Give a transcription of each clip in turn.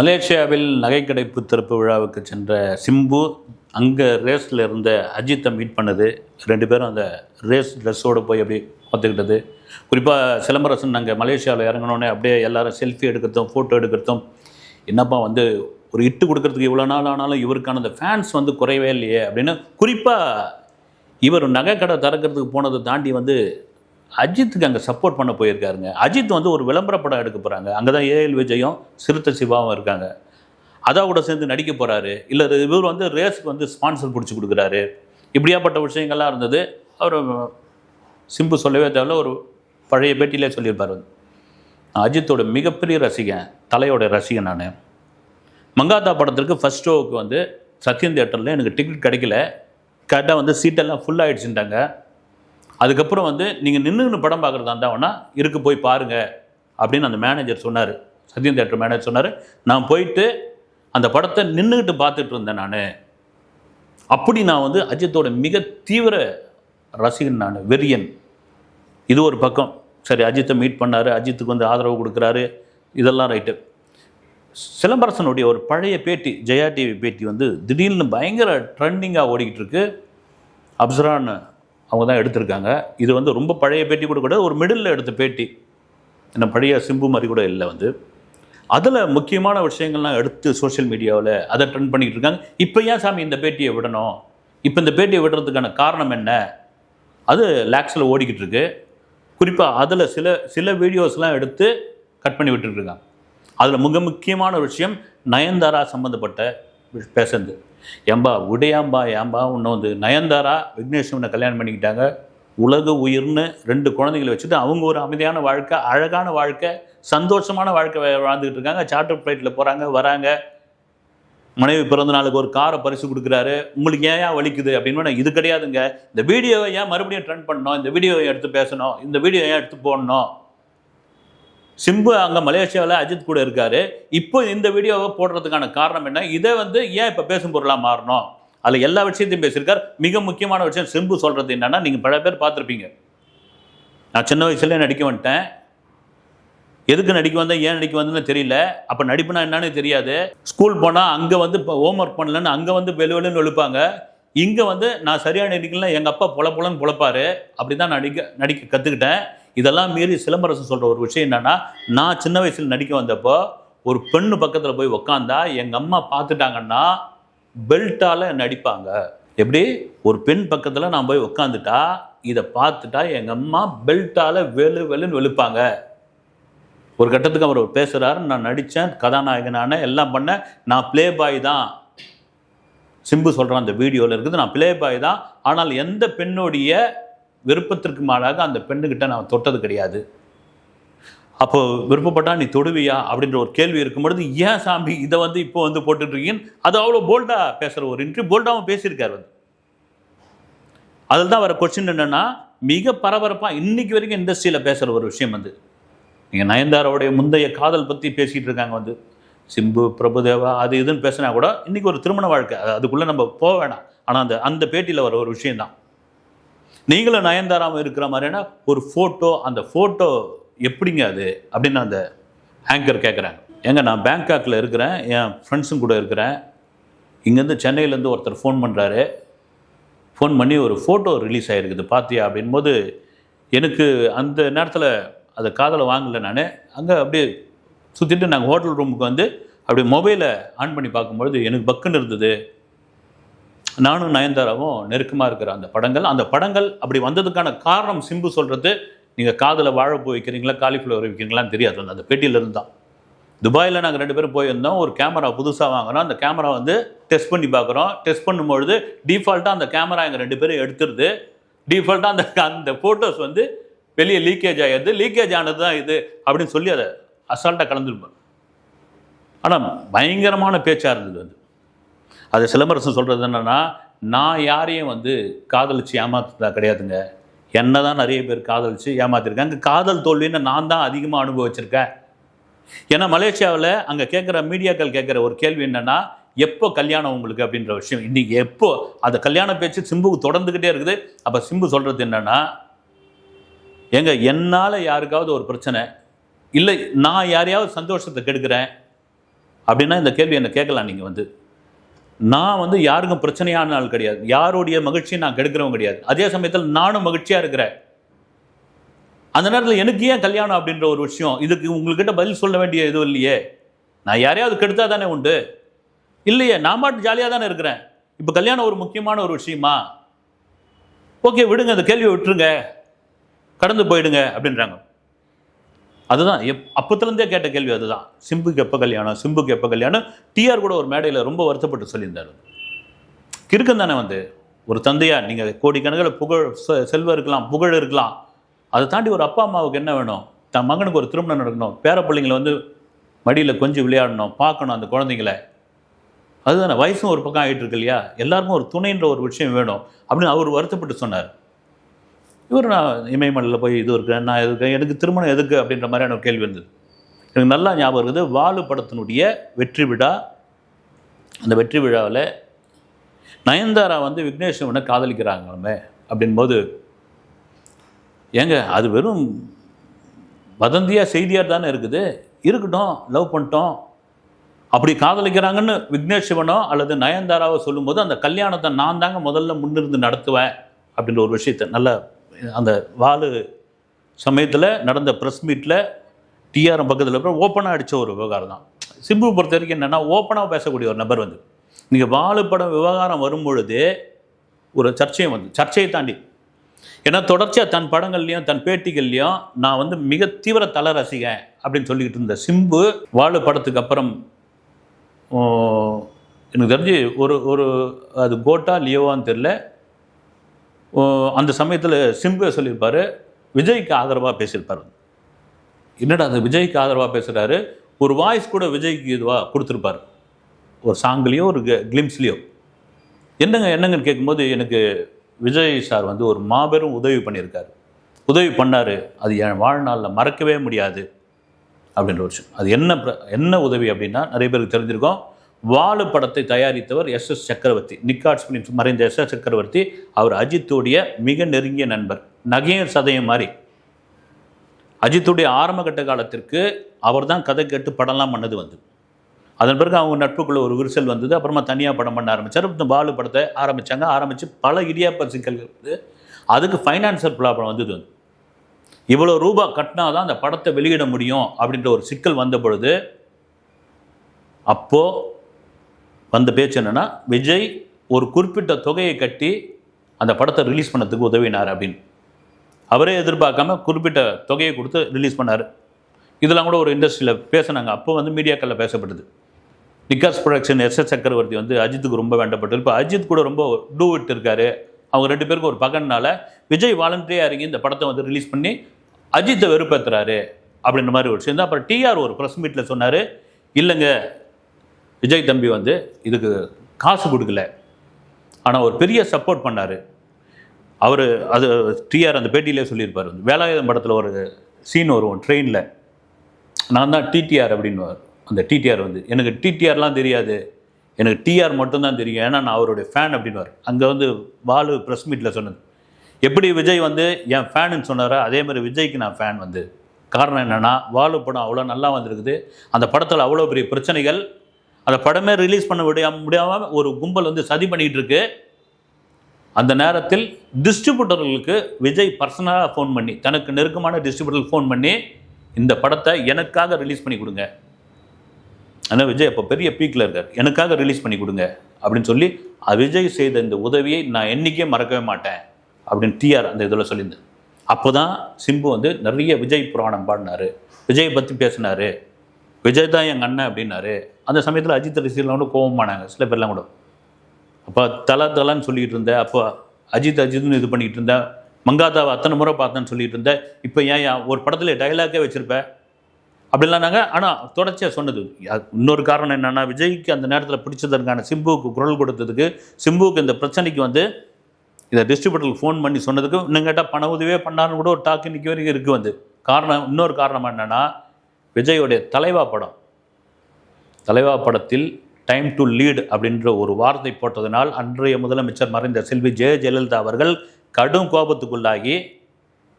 மலேசியாவில் நகைக்கடைப்பு திறப்பு விழாவுக்கு சென்ற சிம்பு அங்கே ரேஸில் இருந்த அஜித்தை மீட் பண்ணது. ரெண்டு பேரும் அந்த ரேஸ் ட்ரெஸ்ஸோடு போய் அப்படி பார்த்துக்கிட்டது. குறிப்பாக சிலம்பரசன் அங்கே மலேசியாவில் இறங்கினோடனே அப்படியே எல்லாரும் செல்ஃபி எடுக்கிறதும் ஃபோட்டோ எடுக்கிறதும் என்னப்பா வந்து ஒரு இட்டு கொடுக்கறதுக்கு இவ்வளோ நாள் ஆனாலும் இவருக்கான அந்த ஃபேன்ஸ் வந்து குறையவே இல்லையே அப்படின்னு குறிப்பாக இவர் நகைக்கடை திறக்கிறதுக்கு போனதை தாண்டி வந்து அஜித்துக்கு அங்கே சப்போர்ட் பண்ண போயிருக்காருங்க. அஜித் வந்து ஒரு விளம்பர படம் எடுக்க போகிறாங்க அங்கே தான் ஏஎல் விஜயும் சிறுத்தை சிவாவும் இருக்காங்க. அதா கூட சேர்ந்து நடிக்க போகிறாரு இல்லை இவர் வந்து ரேஸுக்கு வந்து ஸ்பான்சர் பிடிச்சி கொடுக்குறாரு. இப்படியாப்பட்ட விஷயங்கள்லாம் இருந்தது. அவர் சிம்பு சொல்லவே தேவையில்ல ஒரு பழைய பேட்டியிலே சொல்லியிருப்பார் வந்து. அஜித்தோட மிகப்பெரிய ரசிகன் தலையோட ரசிகன் நான். மங்காத்தா படத்திற்கு ஃபஸ்ட் ஷோவுக்கு வந்து சத்யன் தேட்டரில் எனக்கு டிக்கெட் கிடைக்கல. கரெக்டாக வந்து சீட்டெல்லாம் ஃபுல் ஆகிடுச்சுட்டாங்க அதுக்கப்புறம் வந்து நீங்கள் நின்றுன்னு படம் பார்க்குறதா இருந்தால் இருக்கு போய் பாருங்க அப்படின்னு அந்த மேனேஜர் சொன்னார். சத்யம் தேட்டர் மேனேஜர் சொன்னார். நான் போயிட்டு அந்த படத்தை நின்றுக்கிட்டு பார்த்துட்டு இருந்தேன் நான். அப்படி நான் வந்து அஜித்தோட மிக தீவிர ரசிகன் நான் வெறியன். இது ஒரு பக்கம். சரி அஜித்தை மீட் பண்ணார் அஜித்துக்கு வந்து ஆதரவு கொடுக்குறாரு இதெல்லாம் ரைட்டு சிலம்பரசனுடைய ஒரு பழைய பேட்டி ஜெயா டிவி பேட்டி வந்து திடீர்னு பயங்கர ட்ரெண்டிங்காக ஓடிக்கிட்டு இருக்கு. அப்சரான்னு அவங்க தான் எடுத்திருக்காங்க. இது வந்து ரொம்ப பழைய பேட்டி கூட கூட ஒரு மிடில் எடுத்த பேட்டி. என்ன பழைய சிம்பு மாதிரி கூட இல்லை வந்து. அதில் முக்கியமான விஷயங்கள்லாம் எடுத்து சோஷியல் மீடியாவில் அதை ட்ரெண்ட் பண்ணிக்கிட்டு இருக்காங்க. இப்போ ஏன் சாமி இந்த பேட்டியை விடணும்? இப்போ இந்த பேட்டியை விடுறதுக்கான காரணம் என்ன? அது லேக்ஸில் ஓடிக்கிட்டு இருக்கு. குறிப்பாக அதில் சில சில வீடியோஸ்லாம் எடுத்து கட் பண்ணி விட்டுருக்காங்க அதில் மிக முக்கியமான விஷயம் நயன்தாரா சம்மந்தப்பட்ட பேசுறது. ஏம்பா உடையாம்பா ஏம்பா உன்னை வந்து நயன்தாரா விக்னேஷ் கல்யாணம் பண்ணிக்கிட்டாங்க. உலக உயிர்னு ரெண்டு குழந்தைகளை வச்சுட்டு அவங்க ஒரு அமைதியான வாழ்க்கை அழகான வாழ்க்கை சந்தோஷமான வாழ்க்கை வாழ்ந்துக்கிட்டு இருக்காங்க. சார்ட்டர் ஃப்ளைட்டில் போகிறாங்க வராங்க. மனைவி பிறந்த நாளுக்கு ஒரு காரை பரிசு கொடுக்குறாரு. உங்களுக்கு ஏன் ஏன் வலிக்குது அப்படின்னு இது கிடையாதுங்க. இந்த வீடியோவை ஏன் மறுபடியும் ட்ரெண்ட் பண்ணணும்? இந்த வீடியோவை எடுத்து பேசணும்? இந்த வீடியோ ஏன் எடுத்து போடணும்? சிம்பு அங்கே மலேசியாவில் அஜித் கூட இருக்கார். இப்போ இந்த வீடியோவை போடுறதுக்கான காரணம் என்ன? இதை வந்து ஏன் இப்போ பேசும் பொருளாக மாறணும்? அதில் எல்லா விஷயத்தையும் பேசியிருக்கார். மிக முக்கியமான விஷயம் சிம்பு சொல்கிறது என்னென்னா நீங்கள் பல பேர் பார்த்துருப்பீங்க. நான் சின்ன வயசுலேயே நடிக்க வந்துட்டேன். எதுக்கு நடிக்க வந்தேன் ஏன் நடிக்க வந்தேன்னு தெரியல. அப்போ நடிப்புனா என்னன்னு தெரியாது. ஸ்கூல் போனால் அங்கே வந்து இப்போ ஹோம் ஒர்க் பண்ணலன்னு அங்கே வந்து வெளு வெளுன்னு எழுப்பாங்க. இங்கே வந்து நான் சரியாக நடிக்கலாம் எங்கள் அப்பா பொல பொலன்னு பொழப்பாரு. அப்படி தான் நடிக்க நடிக்க கற்றுக்கிட்டேன் இதெல்லாம் மீறி சிலம்பரசன் சொல்கிற ஒரு விஷயம் என்னென்னா நான் சின்ன வயசில் நடிக்க வந்தப்போ ஒரு பெண்ணு பக்கத்தில் போய் உக்காந்தா எங்கள் அம்மா பார்த்துட்டாங்கன்னா பெல்ட்டால் நடிப்பாங்க எப்படி? ஒரு பெண் பக்கத்தில் நான் போய் உக்காந்துட்டா இதை பார்த்துட்டா எங்கள் அம்மா பெல்ட்டால் வெளு வெளுன்னு வெளுப்பாங்க. ஒரு கட்டத்துக்கு அவர் பேசுகிறாரு நான் நடித்தேன் கதாநாயகனான எல்லாம் பண்ணேன் நான் ப்ளே பாய் தான். சிம்பு சொல்கிறான் அந்த வீடியோவில் இருக்குது நான் ப்ளே பாய் தான். ஆனால் எந்த பெண்ணுடைய விருப்பத்திற்கு மாறாக அந்த பெண்ணுக்கிட்ட நான் தொட்டது கிடையாது. அப்போ விருப்பப்பட்டா நீ தொடுவியா? அப்படின்ற ஒரு கேள்வி இருக்கும் பொழுது ஏன் சாமி? இதை வந்து இப்போ வந்து போட்டுட்டு அது அவ்வளோ போல்டாக பேசுகிற ஒரு இன்ட்ரி போல்டாகவும் பேசியிருக்காரு வந்து. அதில் தான் வர கொஸ்டின் என்னென்னா மிக பரபரப்பாக இன்றைக்கி வரைக்கும் இண்டஸ்ட்ரியில் பேசுகிற ஒரு விஷயம் வந்து நீங்கள் நயன்தாராவுடைய முந்தைய காதல் பற்றி பேசிகிட்டு இருக்காங்க வந்து. சிம்பு பிரபுதேவா அது இதுன்னு பேசினா கூட இன்றைக்கி ஒரு திருமண வாழ்க்கை. அதுக்குள்ளே நம்ம போக வேணாம். ஆனால் அந்த அந்த பேட்டியில் வர ஒரு விஷயம்தான். நீங்களும் நயன்தாராவும் இருக்கிற மாதிரியான ஒரு ஃபோட்டோ அந்த ஃபோட்டோ எப்படிங்க அது? அப்படின்னு அந்த ஆங்கர் கேட்குறாங்க ஏங்க நான் பேங்காக்கில் இருக்கிறேன் என் ஃப்ரெண்ட்ஸும் கூட இருக்கிறேன். இங்கேருந்து சென்னையிலேருந்து ஒருத்தர் ஃபோன் பண்ணுறாரு ஃபோன் பண்ணி ஒரு ஃபோட்டோ ரிலீஸ் ஆகிருக்குது பார்த்தியா அப்படின்போது எனக்கு அந்த நேரத்தில் அதை காதலை வாங்கலை நான். அங்கே அப்படியே சுற்றிட்டு நாங்கள் ஹோட்டல் ரூமுக்கு வந்து அப்படியே மொபைலை ஆன் பண்ணி பார்க்கும்பொழுது எனக்கு பக்குன்னு இருந்தது. நானும் நயன்தாராவும் நெருக்கமாக இருக்கிற அந்த படங்கள். அந்த படங்கள் அப்படி வந்ததுக்கான காரணம் சிம்பு சொல்கிறது நீங்கள் காதில் வாழைப்பூ வைக்கிறீங்களா காலிஃப்ளவர் வைக்கிறீங்களான்னு தெரியாது. அந்த பெட்டியிலேருந்து தான் துபாயில் நாங்கள் ரெண்டு பேரும் போயிருந்தோம். ஒரு கேமரா புதுசாக வாங்கினோம் அந்த கேமரா வந்து டெஸ்ட் பண்ணி பார்க்குறோம். டெஸ்ட் பண்ணும்பொழுது டிஃபால்ட்டாக அந்த கேமரா எங்கள் ரெண்டு பேரும் எடுத்துருது. டிஃபால்ட்டாக அந்த அந்த ஃபோட்டோஸ் வந்து வெளியே லீக்கேஜ் ஆகிடுது லீக்கேஜ் ஆனது தான் இது அப்படின்னு சொல்லி அதை அசால்ட்டாக கலந்துருப்பார் ஆனால் பயங்கரமான பேச்சாக இருந்தது அது. அது சிலம்பரசன் சொல்கிறது என்னென்னா நான் யாரையும் வந்து காதலிச்சு ஏமாத்துறதா கிடையாதுங்க. என்ன தான் நிறைய பேர் காதலிச்சு ஏமாத்திருக்காங்க. காதல் தோல்வின்னு நான் தான் அதிகமாக அனுபவிச்சிருக்கேன். ஏன்னா மலேசியாவில் அங்கே கேட்குற மீடியாக்கள் கேட்குற ஒரு கேள்வி என்னென்னா எப்போ கல்யாணம் உங்களுக்கு அப்படின்ற விஷயம்? இன்னைக்கு எப்போ? அந்த கல்யாண பேச்சு சிம்புக்கு தொடர்ந்துக்கிட்டே இருக்குது. அப்போ சிம்பு சொல்கிறது என்னென்னா ஏங்க என்னால் யாருக்காவது ஒரு பிரச்சனை? இல்லை நான் யாரையாவது சந்தோஷத்தை கெடுக்கிறேன்? அப்படின்னா இந்த கேள்வி என்னை கேட்கலாம் நீங்கள் வந்து? நான் வந்து யாருக்கும் பிரச்சனையான ஆள் கிடையாது. யாருடைய மகிழ்ச்சியை நான் கெடுக்கிறவங்க கிடையாது. அதே சமயத்தில் நானும் மகிழ்ச்சியாக இருக்கிறேன். அந்த நேரத்தில் எனக்கு ஏன் கல்யாணம் அப்படின்ற ஒரு விஷயம் இதுக்கு உங்கள்கிட்ட பதில் சொல்ல வேண்டிய எதுவும் இல்லையே. நான் யாரையாவது கெடுத்தா தானே உண்டு? இல்லையே நான் பாட்டு ஜாலியாக தானே இருக்கிறேன். இப்போ கல்யாணம் ஒரு முக்கியமான ஒரு விஷயமா? ஓகே விடுங்க அந்த கேள்வியை விட்டுருங்க. கடந்து போயிடுங்க அப்படின்றாங்க. அதுதான். எப் அப்பத்துலேருந்தே கேட்ட கேள்வி அதுதான். சிம்புக்கு எப்போ கல்யாணம்? சிம்புக்கு எப்போ கல்யாணம்? டிஆர் கூட ஒரு மேடையில் ரொம்ப வருத்தப்பட்டு சொல்லியிருந்தார். கிறுக்கம் தானே வந்து. ஒரு தந்தையாக நீங்கள் கோடிக்கணக்கில் புகழ் செ- செல்வம் இருக்கலாம் புகழ் இருக்கலாம். அதை தாண்டி ஒரு அப்பா அம்மாவுக்கு என்ன வேணும்? தன் மகனுக்கு ஒரு திருமணம் நடக்கணும். பேர பிள்ளைங்களை வந்து மடியில் கொஞ்சம் விளையாடணும் பார்க்கணும் அந்த குழந்தைங்கள. அதுதானே. வயசும் ஒரு பக்கம் ஆகிட்டு இருக்கு இல்லையா? எல்லாருக்கும் ஒரு துணைன்ற ஒரு விஷயம் வேணும் அப்படின்னு அவர் வருத்தப்பட்டு சொன்னார். இவர் நான் இமயமலையில் போய் இது இருக்கேன் நான் இருக்கேன் எனக்கு திருமணம் எதுக்கு அப்படின்ற மாதிரியான ஒரு கேள்வி வந்தது. எனக்கு நல்லா ஞாபகம் இருக்குது வாலு படத்தினுடைய வெற்றி விழா அந்த வெற்றி விழாவில் நயன்தாரா வந்து விக்னேஸ்வரனை காதலிக்கிறாங்களே அப்படின்போது ஏங்க அது வெறும் வதந்தியாக செய்தியாக தானே இருக்குது. இருக்கட்டும் லவ் பண்ணிட்டோம். அப்படி காதலிக்கிறாங்கன்னு விக்னேஷ் சிவனோ அல்லது நயன்தாராவோ சொல்லும்போது அந்த கல்யாணத்தை நான் தாங்க முதல்ல முன்னிருந்து நடத்துவேன் அப்படின்ற ஒரு விஷயத்தை நல்ல அந்த வாலு சமயத்தில் நடந்த ப்ரெஸ் மீட்டில் டிஆர்எம் பக்கத்தில் அப்புறம் ஓப்பனாக அடித்த ஒரு விவகாரம் தான். சிம்பு பொறுத்த வரைக்கும் என்னென்னா ஓப்பனாக பேசக்கூடிய ஒரு நபர் வந்து நீங்கள் வாலு படம் விவகாரம் வரும்பொழுது ஒரு சர்ச்சையும் வந்து சர்ச்சையை தாண்டி. ஏன்னா தொடர்ச்சியாக தன் படங்கள்லையும் தன் பேட்டிகள்லையும் நான் வந்து மிக தீவிர தல ரசிகன் அப்படின்னு சொல்லிக்கிட்டு இருந்த சிம்பு வாழு படத்துக்கு அப்புறம் எனக்கு தெரிஞ்சு ஒரு ஒரு அது கோட்டா லியோவான்னு தெரில அந்த சமயத்தில் சிம்பு சொல்லியிருப்பார் விஜய்க்கு ஆதரவாக பேசியிருப்பார். என்னடா அந்த விஜய்க்கு ஆதரவாக பேசுகிறாரு ஒரு வாய்ஸ் கூட விஜய்க்கு இதுவாக கொடுத்துருப்பார். ஒரு சாங்லேயோ ஒரு கிளிம்ஸ்லேயோ என்னங்க என்னங்கன்னு கேட்கும்போது எனக்கு விஜய் சார் வந்து ஒரு மாபெரும் உதவி பண்ணியிருக்காரு. உதவி பண்ணார் அது என் வாழ்நாளில் மறக்கவே முடியாது அப்படின்ற ஒரு விஷயம். அது என்ன என்ன உதவி அப்படின்னா நிறைய பேருக்கு தெரிஞ்சிருக்கோம். வாழு படத்தை தயாரித்தவர் எஸ் எஸ் சக்கரவர்த்தி. நிக்காட்ஸ் மறைந்த எஸ் எஸ் சக்கரவர்த்தி அவர் அஜித்துடைய மிக நெருங்கிய நண்பர். நகையும் சதயம் மாதிரி அஜித்துடைய ஆரம்பகட்ட காலத்திற்கு அவர் தான் கதை கேட்டு படம்லாம் பண்ணது வந்து. அதன் பிறகு அவங்க நட்புக்குள்ள ஒரு விரிசல் வந்தது. அப்புறமா தனியாக படம் பண்ண ஆரம்பித்தார் இந்த பாலு படத்தை ஆரம்பித்தாங்க ஆரம்பித்து பல இடியாப்ப சிக்கல்கள் வந்து அதுக்கு ஃபைனான்சியல் ப்ராப்ளம் வந்தது வந்து. இவ்வளோ ரூபா கட்டினா தான் அந்த படத்தை வெளியிட முடியும் அப்படின்ற ஒரு சிக்கல் வந்த பொழுது அப்போது வந்த பேச்சு என்னென்னா விஜய் ஒரு குறிப்பிட்ட தொகையை கட்டி அந்த படத்தை ரிலீஸ் பண்ணதுக்கு உதவினார் அப்படின்னு. அவரே எதிர்பார்க்காம குறிப்பிட்ட தொகையை கொடுத்து ரிலீஸ் பண்ணார். இதெல்லாம் கூட ஒரு இண்டஸ்ட்ரியில் பேசினாங்க. அப்போ வந்து மீடியாக்களில் பேசப்பட்டது. நிக்காஸ் ப்ரொடக்ஷன் எஸ் எஸ் சக்கரவர்த்தி வந்து அஜித்துக்கு ரொம்ப வேண்டப்பட்டது. இப்போ அஜித் கூட ரொம்ப டூ விட்டு இருக்காரு. அவங்க ரெண்டு பேருக்கு ஒரு பகன்னால விஜய் வாலண்டரியாக இறங்கி இந்த படத்தை வந்து ரிலீஸ் பண்ணி அஜித்தை வெறுப்பேற்றுறாரு அப்படின்ற மாதிரி ஒரு விஷயம். தான் அப்புறம் டிஆர் ஒரு ப்ரெஸ் மீட்டில் சொன்னார். இல்லைங்க விஜய் தம்பி வந்து இதுக்கு காசு கொடுக்கல. ஆனால் ஒரு பெரிய சப்போர்ட் பண்ணார். அவர் அது டிஆர் அந்த பேட்டியிலே சொல்லியிருப்பார். வேலாயுதம் படத்தில் ஒரு சீன் வரும் ட்ரெயினில் நான் தான் டிடிஆர் அப்படின்னுவார். அந்த டிடிஆர் வந்து எனக்கு டிடிஆர்லாம் தெரியாது. எனக்கு டிஆர் மட்டும்தான் தெரியும். ஏன்னா நான் அவருடைய ஃபேன் அப்படின்னுவார். அங்கே வந்து வாலு ப்ரெஸ் மீட்டில் சொன்னது. எப்படி விஜய் வந்து என் ஃபேனுன்னு சொன்னாரோ? அதே மாதிரி விஜய்க்கு நான் ஃபேன் வந்து. காரணம் என்னென்னா வாலு படம் அவ்வளோ நல்லா வந்திருக்குது. அந்த படத்தில் அவ்வளோ பெரிய பிரச்சனைகள் அந்த படமே ரிலீஸ் பண்ண முடியாம முடியாமல் ஒரு கும்பல் வந்து சதி பண்ணிகிட்டு இருக்கு அந்த நேரத்தில் டிஸ்ட்ரிபியூட்டர்களுக்கு விஜய் பர்சனலாக ஃபோன் பண்ணி தனக்கு நெருக்கமான டிஸ்ட்ரிபியூட்டருக்கு ஃபோன் பண்ணி இந்த படத்தை எனக்காக ரிலீஸ் பண்ணி கொடுங்க. ஆனால் விஜய் அப்போ பெரிய பீக்கில் இருக்கார். எனக்காக ரிலீஸ் பண்ணி கொடுங்க. அப்படின்னு சொல்லி விஜய் செய்த இந்த உதவியை நான் என்றைக்கே மறக்கவே மாட்டேன். அப்படின்னு டிஆர் அந்த இதில் சொல்லியிருந்தேன் அப்போ தான் சிம்பு வந்து நிறைய விஜய் புராணம் பாடினாரு. விஜய் பற்றி பேசினாரு. விஜய் தான் எங்கள் அண்ணன் அப்படின்னாரு. அந்த சமயத்தில் அஜித் ரசிகர்கள் கூட கோபமானாங்க சில பேர்லாம் கூட. அப்போ தல தலன்னு சொல்லிக்கிட்டு இருந்தேன் அப்போ அஜித் அஜித்னு இது பண்ணிகிட்டு இருந்தேன் மங்காதாவை அத்தனை முறை பார்த்தேன்னு சொல்லிட்டு இருந்தேன் இப்போ ஏன் ஒரு படத்தில் டைலாக்கே வச்சுருப்பேன் அப்படிலாம் நாங்கள் ஆனால் தொடர்ச்சியாக சொன்னது இன்னொரு காரணம் என்னென்னா விஜய்க்கு அந்த நேரத்தில் பிடிச்சதற்கான சிம்புவுக்கு குரல் கொடுத்ததுக்கு சிம்புவுக்கு இந்த பிரச்சனைக்கு வந்து இதை டிஸ்ட்ரிபியூட்டருக்கு ஃபோன் பண்ணி சொன்னதுக்கு இன்னும் கேட்டால் பண உதவியே பண்ணாருன்னு கூட ஒரு டாக் இன்னைக்கு வரைக்கும் இருக்குது வந்து. காரணம் இன்னொரு காரணம் என்னென்னா விஜயோடைய தலைவா படம். தலைவா படத்தில் டைம் டு லீட் அப்படின்ற ஒரு வார்த்தை போட்டதனால் அன்றைய முதலமைச்சர் மறைந்த செல்வி ஜெய ஜெயலலிதா அவர்கள் கடும் கோபத்துக்குள்ளாகி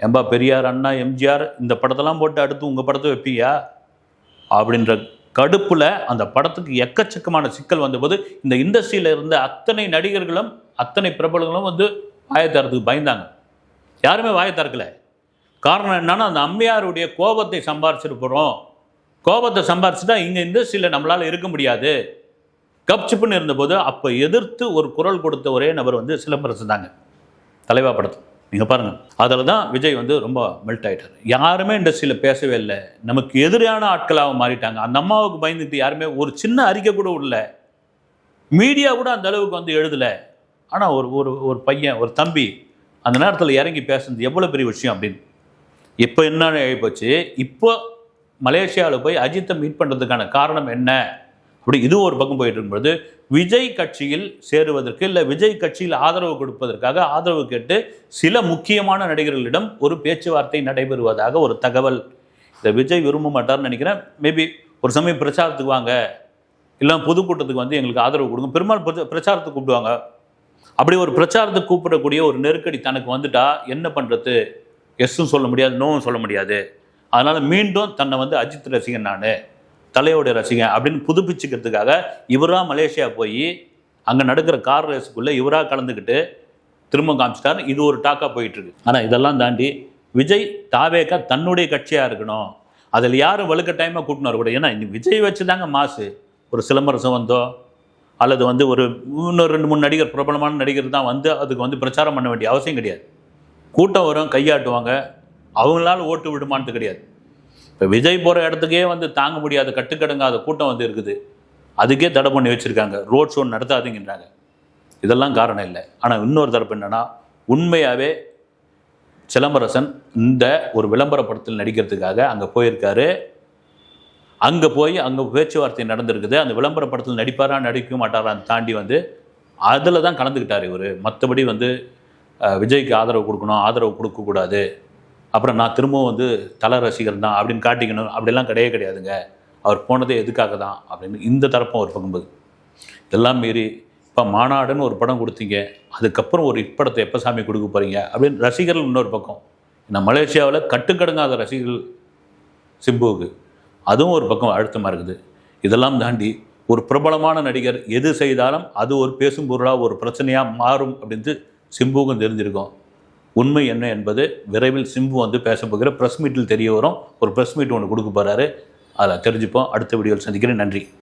எம்பா பெரியார் அண்ணா எம்ஜிஆர் இந்த படத்தெல்லாம் போட்டு அடுத்து உங்கள் படத்தை வைப்பியா அப்படின்ற கடுப்பில் அந்த படத்துக்கு எக்கச்சக்கமான சிக்கல் வந்தபோது இந்த இண்டஸ்ட்ரியில் இருந்த அத்தனை நடிகர்களும் அத்தனை பிரபலங்களும் வந்து வாயை பயந்தாங்க. யாருமே வாயை காரணம் என்னன்னா அந்த அம்மையாருடைய கோபத்தை சம்பாரிச்சிட்டு போகிறோம் கோபத்தை சம்பாரிச்சுட்டா இங்கே இண்டஸ்ட்ரியில் நம்மளால் இருக்க முடியாது. கப்சிப்புன்னு இருந்தபோது அப்போ எதிர்த்து ஒரு குரல் கொடுத்த ஒரே நபர் வந்து சிலம்பரசன் தாங்க. தலைவா படத்தில் நீங்கள் பாருங்கள் அதில் தான் விஜய் வந்து ரொம்ப மெல்ட் ஆகிட்டார் யாருமே இண்டஸ்ட்ரியில் பேசவே இல்லை. நமக்கு எதிரான ஆட்களாக மாறிட்டாங்க. அந்த அம்மாவுக்கு பயந்துட்டு யாருமே ஒரு சின்ன அறிக்கை கூட விடல மீடியா கூட அந்த அளவுக்கு வந்து எழுதலை. ஆனால் ஒரு ஒரு ஒரு பையன் ஒரு தம்பி அந்த நேரத்தில் இறங்கி பேசுனது எவ்வளோ பெரிய விஷயம் அப்படின்னு. இப்போ என்ன ஆகிப்போச்சு இப்போ மலேசியாவில் போய் அஜித்தை மீட் பண்ணுறதுக்கான காரணம் என்ன? அப்படி இது ஒரு பக்கம் போயிட்டு இருக்கும்பொழுது விஜய் கட்சியில் சேருவதற்கு இல்லை விஜய் கட்சியில் ஆதரவு கொடுப்பதற்காக ஆதரவு கேட்டு சில முக்கியமான நடிகர்களிடம் ஒரு பேச்சுவார்த்தை நடைபெறுவதாக ஒரு தகவல். இந்த விஜய் விரும்ப மாட்டார்னு நினைக்கிறேன். மேபி ஒரு சமயம் பிரச்சாரத்துக்கு வாங்க. இல்லை பொதுக்கூட்டத்துக்கு வந்து எங்களுக்கு ஆதரவு கொடுங்க. பெரும்பாலும் பிரச்சாரத்துக்கு கூப்பிடுவாங்க. அப்படி ஒரு பிரச்சாரத்துக்கு கூப்பிடக்கூடிய ஒரு நெருக்கடி தனக்கு வந்துட்டா என்ன பண்ணுறது எஸ்ஸும் சொல்ல முடியாது நோவும் சொல்ல முடியாது. அதனால் மீண்டும் தன்னை வந்து அஜித் ரசிகன் நான் தலையோடைய ரசிகன் அப்படின்னு புதுப்பிச்சுக்கிறதுக்காக இவராக மலேசியா போய் அங்கே நடக்கிற கார் ரேஸுக்குள்ளே இவராக கலந்துக்கிட்டு திரும்ப காமிச்சிட்டார் இது ஒரு டாக்காக போயிட்டுருக்கு. ஆனால் இதெல்லாம் தாண்டி விஜய் தாவேக்கா தன்னுடைய கட்சியாக இருக்கணும். அதில் யாரும் வலுக்கட்டாயமாக கூட்டினு வரக்கூடாது. ஏன்னா விஜய் வச்சு தாங்க மாசு. ஒரு சிலம்பரசம் வந்தோ அல்லது வந்து ஒரு இன்னொரு ரெண்டு மூணு நடிகர் பிரபலமான நடிகர் தான் வந்து அதுக்கு வந்து பிரச்சாரம் பண்ண வேண்டிய அவசியம் கிடையாது. கூட்டம் வரும் கையாட்டுவாங்க. அவங்களால ஓட்டு விடுமான்ட்டு கிடையாது. இப்போ விஜய் போகிற இடத்துக்கே வந்து தாங்க முடியாத கட்டுக்கடங்காத கூட்டம் வந்து இருக்குது. அதுக்கே தடை பண்ணி வச்சுருக்காங்க. ரோட் ஷோ நடத்தாதீங்கன்றாங்க. இதெல்லாம் காரணம் இல்லை. ஆனால் இன்னொரு தரப்பு என்னன்னா உண்மையாகவே சிலம்பரசன் இந்த ஒரு விளம்பர படத்தில் நடிக்கிறதுக்காக அங்கே போயிருக்காரு. அங்கே போய் அங்கே பேச்சுவார்த்தை நடந்திருக்குது. அந்த விளம்பர படத்தில் நடிப்பாரா நடிக்க மாட்டாரான்னு தாண்டி வந்து அதில் தான் கலந்துக்கிட்டார் இவர். மற்றபடி வந்து விஜய்க்கு ஆதரவு கொடுக்கணும் ஆதரவு கொடுக்கக்கூடாது. அப்புறம் நான் திரும்பவும் வந்து தல ரசிகர் தான் அப்படின்னு காட்டிக்கணும். அப்படிலாம் கிடையவே கிடையாதுங்க. அவர் போனதே எதுக்காக தான் அப்படின்னு இந்த தரப்பும் ஒரு பங்கும்போது இதெல்லாம் மீறி இப்போ மாநாடுன்னு ஒரு படம் கொடுத்தீங்க. அதுக்கப்புறம் ஒரு இப்படத்தை எப்போ சாமி கொடுக்க போகிறீங்க அப்படின்னு ரசிகர்கள் இன்னொரு பக்கம். நான் மலேசியாவில் கட்டுக்கடங்காத ரசிகர்கள் சிம்புவுக்கு. அதுவும் ஒரு பக்கம் அழுத்தமாக இருக்குது. இதெல்லாம் தாண்டி ஒரு பிரபலமான நடிகர் எது செய்தாலும் அது ஒரு பேசும் பொருளாக ஒரு பிரச்சனையாக மாறும் அப்படின்ட்டு சிம்புவுக்கும் தெரிஞ்சிருக்கும். உண்மை என்ன என்பது விரைவில் சிம்பு வந்து பேச போகிற ப்ரெஸ் மீட்டில் தெரிய வரும். ஒரு ப்ரெஸ் மீட் ஒன்று கொடுக்க போகிறாரு அதில் தெரிஞ்சுப்போம். அடுத்த வீடியோவில் சந்திக்கிறேன். நன்றி.